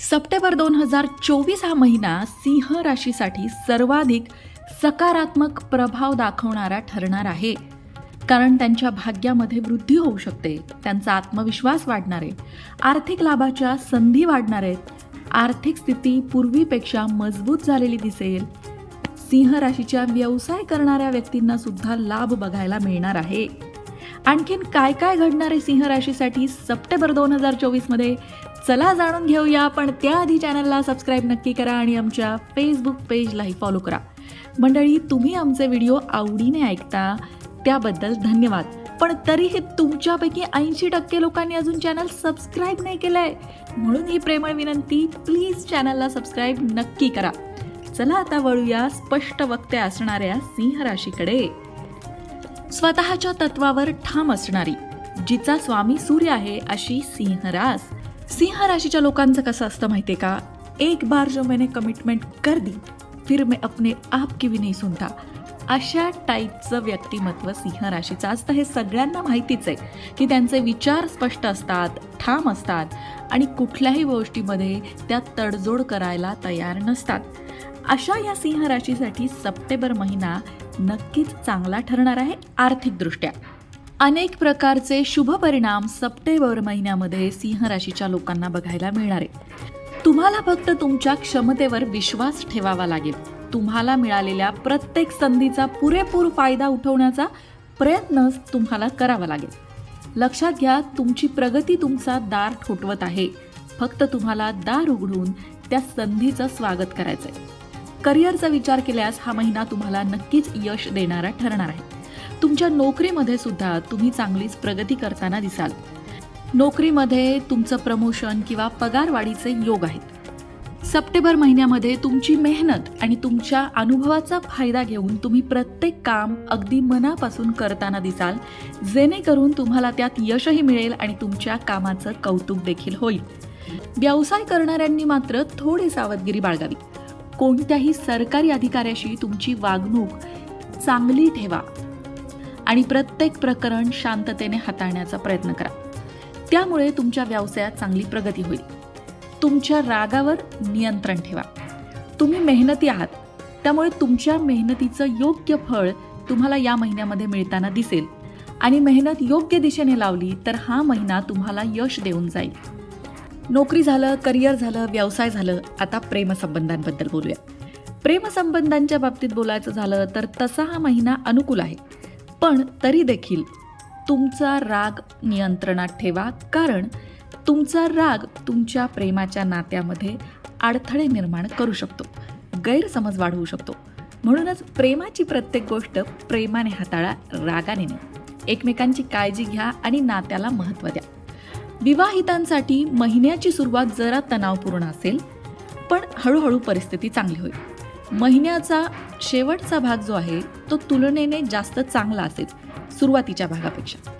September दोन हजार चोवीस हा महिना सिंह राशीसाठी सर्वाधिक सकारात्मक प्रभाव दाखवणारा ठरणार आहे. कारण त्यांच्या भाग्यामध्ये वृद्धी होऊ शकते त्यांचा आत्मविश्वास वाढणार आहे आर्थिक लाभाच्या संधी वाढणार आहेत आर्थिक स्थिती पूर्वीपेक्षा मजबूत झालेली दिसेल. सिंह राशीच्या व्यवसाय करणाऱ्या व्यक्तींना सुद्धा लाभ बघायला मिळणार आहे. आणखीन काय काय घडणार आहे सिंह राशीसाठी सप्टेंबर दोन हजार चोवीसमध्ये चला जाणून घेऊया पण त्याआधी चॅनलला सबस्क्राईब नक्की करा आणि आमच्या फेसबुक पेजलाही फॉलो करा. मंडळी तुम्ही आमचे व्हिडिओ आवडीने ऐकता त्याबद्दल धन्यवाद. पण तरीही तुमच्यापैकी ऐंशी टक्के लोकांनी अजून चॅनल सबस्क्राईब नाही केलंय. म्हणून ही प्रेमळ विनंती प्लीज चॅनलला सबस्क्राईब नक्की करा. चला आता वळूया स्पष्ट वक्ते असणाऱ्या सिंह राशीकडे. स्वतःच्या तत्वावर ठाम असणारी जिचा स्वामी सूर्य आहे अशी सिंहरास सिंह राशीच्या लोकांचं कसं असतं माहितीये का? एक बार जो मैंने कमिटमेंट कर दी फिर मैं अपने आप की भी नहीं सुनता. अशा टाईपचं व्यक्तिमत्व सिंह राशीचं. असतं हे सगळ्यांना माहितीच आहे की त्यांचे विचार स्पष्ट असतात ठाम असतात आणि कुठल्याही गोष्टीमध्ये त्या तडजोड करायला तयार नसतात. अशा या सिंह राशीसाठी सप्टेंबर महिना नक्कीच चांगला ठरणार आहे आर्थिकदृष्ट्या. अनेक प्रकारचे शुभ परिणाम सप्टेंबर महिन्यामध्ये सिंह राशीच्या लोकांना बघायला मिळणार आहे. तुम्हाला फक्त तुमच्या क्षमतेवर विश्वास ठेवावा लागेल. तुम्हाला मिळालेल्या प्रत्येक संधीचा पुरेपूर फायदा उठवण्याचा प्रयत्न तुम्हाला करावा लागेल. लक्षात घ्या तुमची प्रगती तुमचा दार ठोठवत आहे. फक्त तुम्हाला दार उघडून त्या संधीचं स्वागत करायचंय. करिअरचा विचार केल्यास हा महिना तुम्हाला नक्कीच यश देणारा ठरणार आहे. तुमच्या नोकरीमध्ये सुद्धा तुम्ही चांगलीच प्रगती करताना दिसाल. नोकरीमध्ये तुमचं प्रमोशन किंवा पगारवाढीचे योग आहेत. सप्टेंबर महिन्यामध्ये तुमची मेहनत आणि तुमच्या अनुभवाचा फायदा घेऊन तुम्ही प्रत्येक काम अगदी मनापासून करताना दिसाल जेणेकरून तुम्हाला त्यात यशही मिळेल आणि तुमच्या कामाचं कौतुक देखील होईल. व्यवसाय करणाऱ्यांनी मात्र थोडी सावधगिरी बाळगावी. कोणत्याही सरकारी अधिकाऱ्याशी तुमची वागणूक चांगली ठेवा. आणि प्रत्येक प्रकरण शांततेने हाताळण्याचा प्रयत्न करा. त्यामुळे तुमच्या व्यवसायात चांगली प्रगती होईल. तुमच्या रागावर नियंत्रण ठेवा. तुम्ही मेहनती आहात. त्यामुळे तुमच्या मेहनतीचं योग्य फळ तुम्हाला या महिन्यामध्ये मिळताना दिसेल. आणि मेहनत योग्य दिशेने लावली तर हा महिना तुम्हाला यश देऊन जाईल. नोकरी झालं करिअर झालं व्यवसाय झालं आता प्रेमसंबंधांबद्दल बोलूया. प्रेमसंबंधांच्या बाबतीत बोलायचं झालं तर तसा हा महिना अनुकूल आहे. पण तरी देखील तुमचा राग नियंत्रणात ठेवा कारण तुमचा राग तुमच्या प्रेमाच्या नात्यामध्ये अडथळे निर्माण करू शकतो गैरसमज वाढवू शकतो. म्हणूनच प्रेमाची प्रत्येक गोष्ट प्रेमाने हाताळा रागाने नाही. एकमेकांची काळजी घ्या आणि नात्याला महत्त्व द्या. विवाहितांसाठी महिन्याची सुरुवात जरा तणावपूर्ण असेल पण हळूहळू परिस्थिती चांगली होईल. महिन्याचा शेवटचा भाग जो आहे तो तुलनेने जास्त चांगला असेल सुरुवातीच्या भागापेक्षा.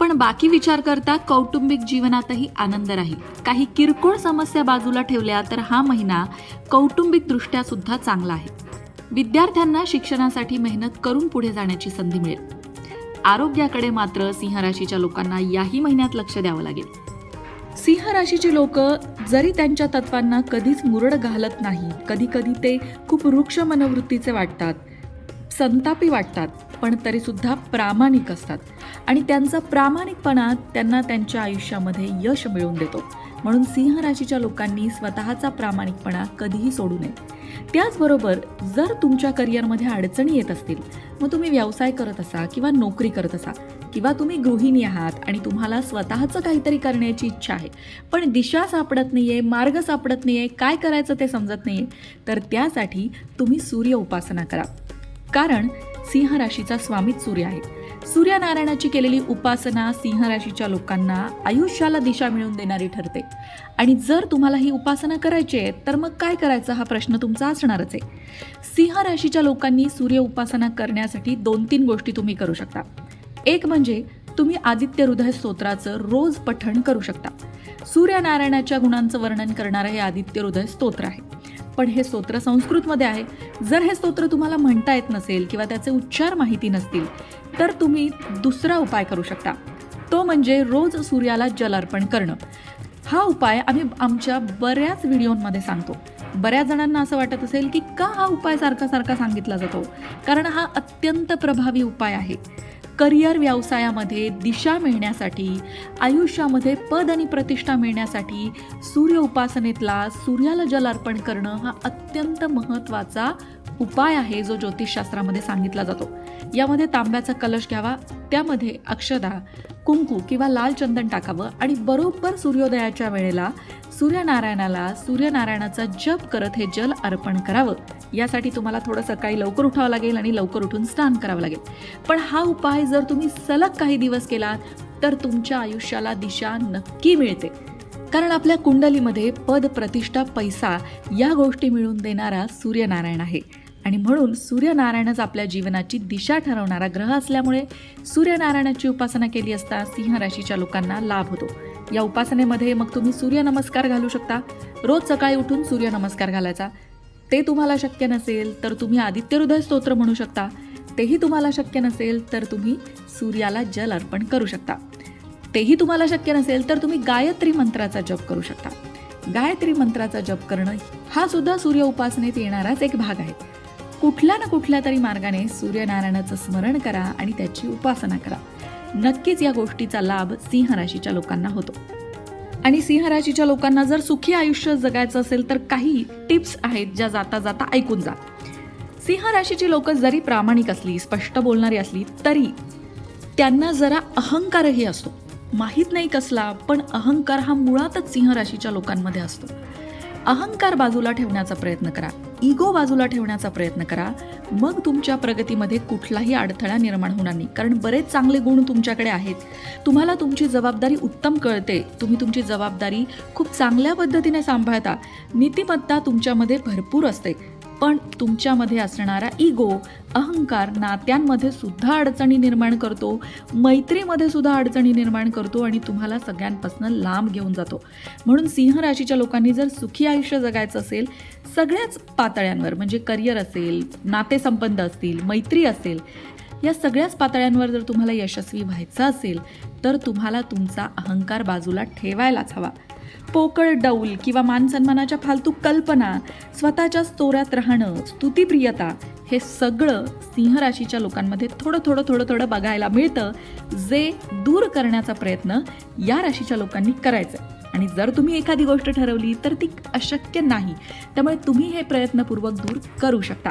पण बाकी विचार करता कौटुंबिक जीवनातही आनंद राहील. काही किरकोळ समस्या बाजूला ठेवल्या तर हा महिना कौटुंबिकदृष्ट्या सुद्धा चांगला आहे. विद्यार्थ्यांना शिक्षणासाठी मेहनत करून पुढे जाण्याची संधी मिळेल. आरोग्याकडे मात्र सिंह राशीच्या लोकांना याही महिन्यात लक्ष द्यावं लागेल. सिंह राशीची लोक जरी त्यांच्या तत्वांना कधीच मुरड घालत नाही कधी कधी ते खूप वृक्ष मनोवृत्तीचे वाटतात संतापी वाटतात पण तरी सुद्धा प्रामाणिक असतात. आणि त्यांचा प्रामाणिकपणा त्यांना त्यांच्या आयुष्यामध्ये यश मिळवून देतो. म्हणून सिंह राशीच्या लोकांनी स्वतःचा प्रामाणिकपणा कधीही सोडू नये. त्याचबरोबर जर तुमच्या करिअरमध्ये अडचणी येत असतील मग तुम्ही व्यवसाय करत असा किंवा नोकरी करत असा किंवा तुम्ही गृहिणी आहात आणि तुम्हाला स्वतःचं काहीतरी करण्याची इच्छा आहे पण दिशा सापडत नाहीये मार्ग सापडत नाहीये काय करायचं ते समजत नाहीये तर त्यासाठी तुम्ही सूर्य उपासना करा. कारण सिंह राशीचा स्वामीच सूर्य आहे. सूर्यनारायणाची केलेली उपासना सिंह राशीच्या लोकांना आयुष्याला दिशा मिळवून देणारी ठरते. आणि जर तुम्हाला ही उपासना करायची आहे तर मग काय करायचं हा प्रश्न तुमचा असणारच आहे. सिंह राशीच्या लोकांनी सूर्य उपासना करण्यासाठी दोन तीन गोष्टी तुम्ही करू शकता. एक म्हणजे तुम्ही आदित्य हृदय स्तोत्राचं रोज पठण करू शकता. सूर्यनारायणाच्या गुणांचं वर्णन करणारं हे आदित्य हृदय स्तोत्र आहे. पण हे स्तोत्र संस्कृतमध्ये आहे. जर हे स्तोत्र तुम्हाला म्हणता येत नसेल किंवा त्याचे उच्चार माहिती नसतील तर तुम्ही दुसरा उपाय करू शकता. तो म्हणजे रोज सूर्याला जल अर्पण करणं. हा उपाय आम्ही आमच्या बऱ्याच व्हिडिओमध्ये सांगतो. बऱ्याच जणांना असं वाटत असेल की का हा उपाय सारखा सारखा सांगितला जातो? कारण हा अत्यंत प्रभावी उपाय आहे. करिअर व्यवसायामध्ये दिशा मिळण्यासाठी आयुष्यामध्ये पद आणि प्रतिष्ठा मिळण्यासाठी सूर्य उपासनेतला सूर्याला जल अर्पण करणं हा अत्यंत महत्त्वाचा उपाय आहे जो ज्योतिषशास्त्रामध्ये सांगितला जातो. यामध्ये तांब्याचा कलश घ्यावा त्यामध्ये अक्षदा कुंकू किंवा लाल चंदन टाकावं आणि बरोबर सूर्योदयाच्या वेळेला सूर्यनारायणाला सूर्यनारायणाचा जप करत हे जल अर्पण करावं. यासाठी तुम्हाला थोडं सकाळी लवकर उठावं लागेल आणि लवकर उठून स्नान करावं लागेल. पण हा उपाय जर तुम्ही सलग काही दिवस केलात तर तुमच्या आयुष्याला दिशा नक्की मिळते. कारण आपल्या कुंडलीमध्ये पद प्रतिष्ठा पैसा या गोष्टी मिळवून देणारा सूर्यनारायण आहे. आणि म्हणून सूर्यनारायणच आपल्या जीवनाची दिशा ठरवणारा ग्रह असल्यामुळे सूर्यनारायणाची उपासना केली असता सिंह राशीच्या लोकांना लाभ होतो. या उपासनेमध्ये मग तुम्ही सूर्यनमस्कार घालू शकता. रोज सकाळी उठून सूर्यनमस्कार घालायचा. ते तुम्हाला शक्य नसेल तर तुम्ही आदित्य हृदय स्तोत्र म्हणू शकता. तेही तुम्हाला शक्य नसेल तर तुम्ही सूर्याला जल अर्पण करू शकता. तेही तुम्हाला शक्य नसेल तर तुम्ही गायत्री मंत्राचा जप करू शकता. गायत्री मंत्राचा जप करणं हा सुद्धा सूर्य उपासनेत येणाराच एक भाग आहे. कुठल्या ना कुठल्या तरी मार्गाने सूर्यनारायणाचं स्मरण करा आणि त्याची उपासना करा. नक्कीच या गोष्टीचा लाभ सिंह राशीच्या लोकांना होतो. आणि सिंह राशीच्या लोकांना जर सुखी आयुष्य जगायचं असेल तर काही टिप्स आहेत ज्या जाता जाता ऐकून जा. सिंह राशीची लोक जरी प्रामाणिक असली स्पष्ट बोलणारी असली तरी त्यांना जरा अहंकारही असतो. माहीत नाही कसला पण अहंकार हा मुळातच सिंह राशीच्या लोकांमध्ये असतो. अहंकार बाजूला ठेवण्याचा प्रयत्न करा. इगो बाजूला ठेवण्याचा प्रयत्न करा. मग तुमच्या प्रगतीमध्ये कुठलाही अडथळा निर्माण होणार नाही. कारण बरेच चांगले गुण तुमच्याकडे आहेत. तुम्हाला तुमची जबाबदारी उत्तम कळते. तुम्ही तुमची जबाबदारी खूप चांगल्या पद्धतीने सांभाळता. नीतिमत्ता तुमच्यामध्ये भरपूर असते. पण तुमच्यामध्ये असणारा इगो अहंकार नात्यांमध्ये सुद्धा अडचणी निर्माण करतो मैत्रीमध्ये सुद्धा अडचणी निर्माण करतो आणि तुम्हाला सगळ्यांपासून लांब घेऊन जातो. म्हणून सिंह राशीच्या लोकांनी जर सुखी आयुष्य जगायचं असेल सगळ्याच पातळ्यांवर म्हणजे करिअर असेल नातेसंबंध असतील मैत्री असेल या सगळ्याच पातळ्यांवर जर तुम्हाला यशस्वी व्हायचं असेल तर तुम्हाला तुमचा अहंकार बाजूला ठेवायलाच हवा. पोकळ डौल किंवा मानसन्मानाच्या फालतू कल्पना स्वतःच्या स्तोऱ्यात राहणं स्तुतीप्रियता हे सगळं सिंह राशीच्या लोकांमध्ये थोडं थोडं थोडं थोडं बघायला मिळतं जे दूर करण्याचा प्रयत्न या राशीच्या लोकांनी करायचा. आणि जर तुम्ही एखादी गोष्ट ठरवली तर ती अशक्य नाही. त्यामुळे तुम्ही हे प्रयत्नपूर्वक दूर करू शकता.